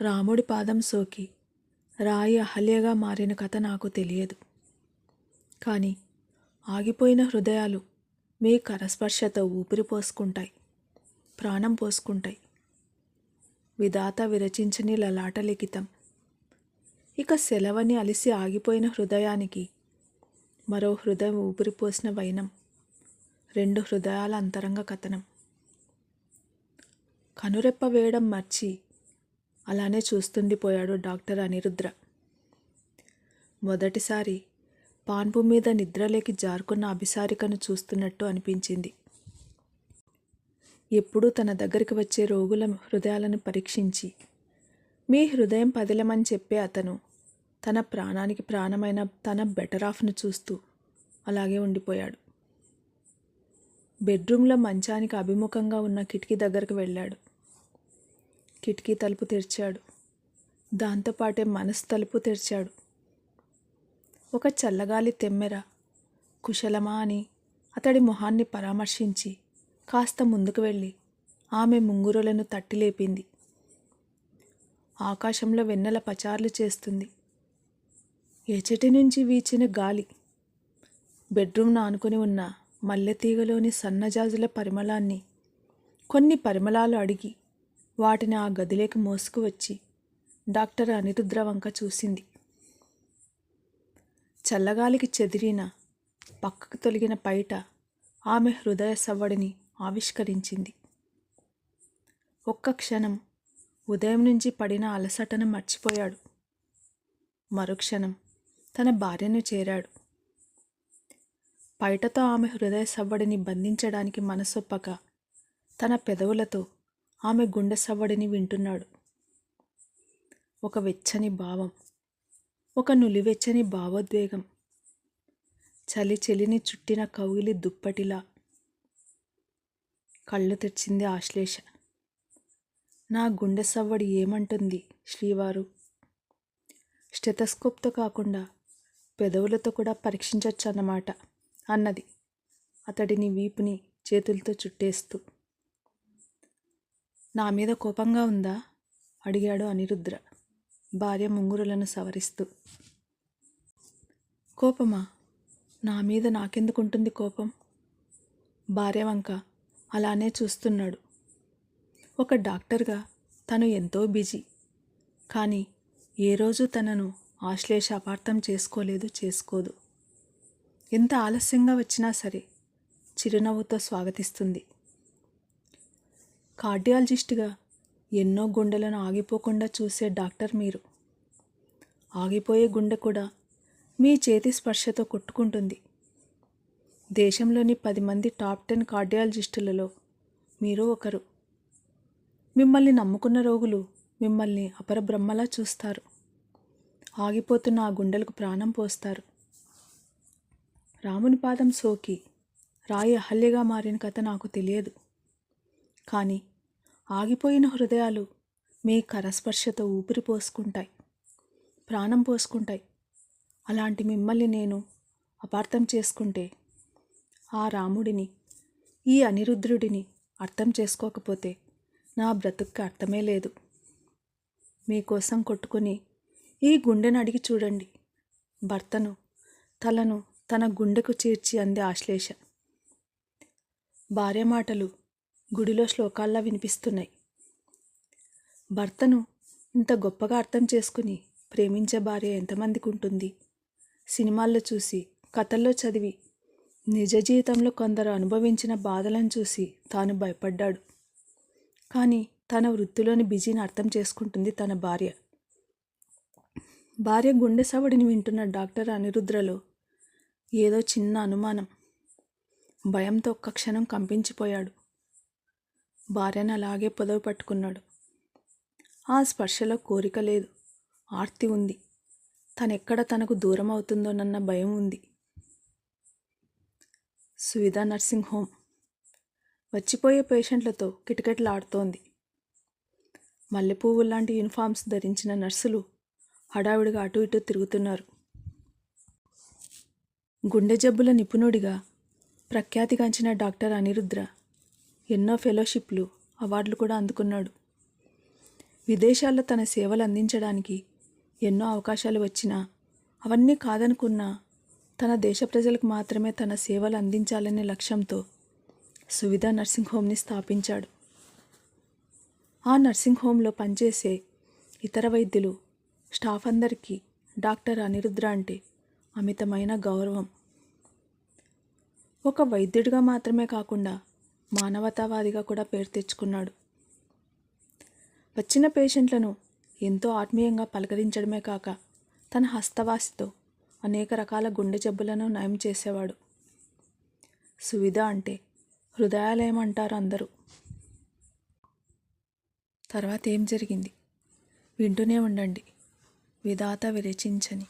రాముడి పాదం సోకి రాయి అహల్యగా మారిన కథ నాకు తెలియదు. కానీ ఆగిపోయిన హృదయాలు మీ కరస్పర్శతో ఊపిరి పోసుకుంటాయి ప్రాణం పోసుకుంటాయి. విధాత విరచించని లలాట లిఖితం. ఇక సెలవని అలిసి ఆగిపోయిన హృదయానికి మరో హృదయం ఊపిరిపోసిన వైనం రెండు హృదయాల అంతరంగ కథనం. కనురెప్ప వేయడం మర్చి అలానే చూస్తుండిపోయాడు డాక్టర్ అనిరుద్ర. మొదటిసారి పాన్పు మీద నిద్రలేకి జారుకున్న అభిసారికను చూస్తున్నట్టు అనిపించింది. ఎప్పుడూ తన దగ్గరికి వచ్చే రోగుల హృదయాలను పరీక్షించి మీ హృదయం పదిలమని చెప్పే అతను తన ప్రాణానికి ప్రాణమైన తన బెటర్ ఆఫ్ను చూస్తూ అలాగే ఉండిపోయాడు. బెడ్రూమ్లో మంచానికి అభిముఖంగా ఉన్న కిటికీ దగ్గరకు వెళ్ళాడు. కిటికీ తలుపు తెరిచాడు. దాంతోపాటే మనసు తలుపు తెరిచాడు. ఒక చల్లగాలి తెమ్మెర. కుశలమా అని అతడి మొహాన్ని పరామర్శించి కాస్త ముందుకు వెళ్ళి ఆమె ముంగురులను తట్టి లేపింది ఆకాశంలో వెన్నెల పచార్లు చేస్తుంది. ఎచటి నుంచి వీచిన గాలి? బెడ్రూమ్ను ఆనుకొని ఉన్న మల్లెతీగలోని సన్నజాజుల పరిమళాన్ని కొన్ని పరిమళాలు అడిగి వాటిని ఆ గదిలోకి మోసుకు వచ్చి డాక్టర్ అనిరుద్ర వంక చూసింది. చల్లగాలికి చెదిరిన పక్కకు తొలగిన పైట ఆమె హృదయ సవ్వడిని ఆవిష్కరించింది. ఒక్క క్షణం ఉదయం నుంచి పడిన అలసటను మర్చిపోయాడు. మరుక్షణం తన భార్యను చేరాడు. పైటతో ఆమె హృదయ సవ్వడిని బంధించడానికి మనసొప్పక తన పెదవులతో ఆమె గుండె సవ్వడిని వింటున్నాడు. ఒక వెచ్చని భావం ఒక నులివెచ్చని భావోద్వేగం. చలి చెలిని చుట్టిన కౌగిలి దుప్పటిలా కళ్ళు తెచ్చింది ఆశ్లేష. నా గుండె సవ్వడి ఏమంటుంది శ్రీవారు? స్టెథస్కోప్తో కాకుండా పెదవులతో కూడా పరీక్షించవచ్చు అన్నమాట అన్నది అతడిని వీపుని చేతులతో చుట్టేస్తూ. నా మీద కోపంగా ఉందా? అడిగాడు అనిరుద్ర భార్య ముంగురులను సవరిస్తూ. కోపమా? నా మీద నాకెందుకుంటుంది కోపం? భార్య వంక అలానే చూస్తున్నాడు. ఒక డాక్టర్గా తను ఎంతో బిజీ. కానీ ఏ రోజు తనను ఆశ్లేష అపార్థం చేసుకోలేదు చేసుకోదు. ఎంత ఆలస్యంగా వచ్చినా సరే చిరునవ్వుతో స్వాగతిస్తుంది. కార్డియాలజిస్ట్గా ఎన్నో గుండెలను ఆగిపోకుండా చూసే డాక్టర్ మీరు. ఆగిపోయే గుండె కూడా మీ చేతి స్పర్శతో కొట్టుకుంటుంది. దేశంలోని పది మంది టాప్ టెన్ కార్డియాలజిస్టులలో మీరు ఒకరు. మిమ్మల్ని నమ్ముకున్న రోగులు మిమ్మల్ని అపరబ్రహ్మలా చూస్తారు. ఆగిపోతున్న ఆ గుండెలకు ప్రాణం పోస్తారు. రాముని పాదం సోకి రాయి అహల్యగా మారిన కథ నాకు తెలియదు. కానీ ఆగిపోయిన హృదయాలు మీ కరస్పర్శతో ఊపిరి పోసుకుంటాయి ప్రాణం పోసుకుంటాయి. అలాంటి మిమ్మల్ని నేను అపార్థం చేసుకుంటే ఆ రాముడిని ఈ అనిరుద్రుడిని అర్థం చేసుకోకపోతే నా బ్రతుక్కి అర్థమే లేదు. మీకోసం కొట్టుకుని ఈ గుండెను అడిగి చూడండి. భర్తను తలను తన గుండెకు చేర్చి అంది ఆశ్లేష. భార్య మాటలు గుడిలో శ్లోకాల్లా వినిపిస్తున్నాయి. భర్తను ఇంత గొప్పగా అర్థం చేసుకుని ప్రేమించే భార్య ఎంతమందికి ఉంటుంది సినిమాల్లో చూసి కథల్లో చదివి నిజ జీవితంలో కొందరు అనుభవించిన బాధలను చూసి తాను భయపడ్డాడు. కానీ తన వృత్తిలోని బిజీని అర్థం చేసుకుంటుంది తన భార్య. భార్య గుండె సవడిని వింటున్న డాక్టర్ అనిరుద్రలో ఏదో చిన్న అనుమానం. భయంతో ఒక్క క్షణం కంపించిపోయాడు. భార్యను అలాగే పొదవి పట్టుకున్నాడు. ఆ స్పర్శలో కోరిక లేదు. ఆర్తి ఉంది. తనెక్కడ తనకు దూరం అవుతుందోనన్న భయం ఉంది. Suvidha nursing home. వచ్చిపోయే పేషెంట్లతో కిటకిటలాడుతోంది. మల్లెపువ్వు లాంటి యూనిఫామ్స్ ధరించిన నర్సులు హడావిడిగా అటు ఇటు తిరుగుతున్నారు. గుండె జబ్బుల నిపుణుడిగా ప్రఖ్యాతిగాంచిన డాక్టర్ అనిరుద్ర ఎన్నో ఫెలోషిప్లు అవార్డులు కూడా అందుకున్నాడు. విదేశాల్లో తన సేవలు అందించడానికి ఎన్నో అవకాశాలు వచ్చినా అవన్నీ కాదనుకున్నా తన దేశ ప్రజలకు మాత్రమే తన సేవలు అందించాలనే లక్ష్యంతో సువిధ నర్సింగ్ హోమ్ని స్థాపించాడు. ఆ నర్సింగ్ హోమ్లో పనిచేసే ఇతర వైద్యులు స్టాఫ్ అందరికీ డాక్టర్ అనిరుద్ర అంటే అమితమైన గౌరవం. ఒక వైద్యుడిగా మాత్రమే కాకుండా మానవతావాదిగా కూడా పేరు తెచ్చుకున్నాడు. వచ్చిన పేషెంట్లను ఎంతో ఆత్మీయంగా పలకరించడమే కాక తన హస్తవాసితో అనేక రకాల గుండె జబ్బులను నయం చేసేవాడు. సువిధ అంటే హృదయాలయం అంటారు అందరూ. తర్వాత ఏం జరిగింది? వింటూనే ఉండండి. విధాత విరచించని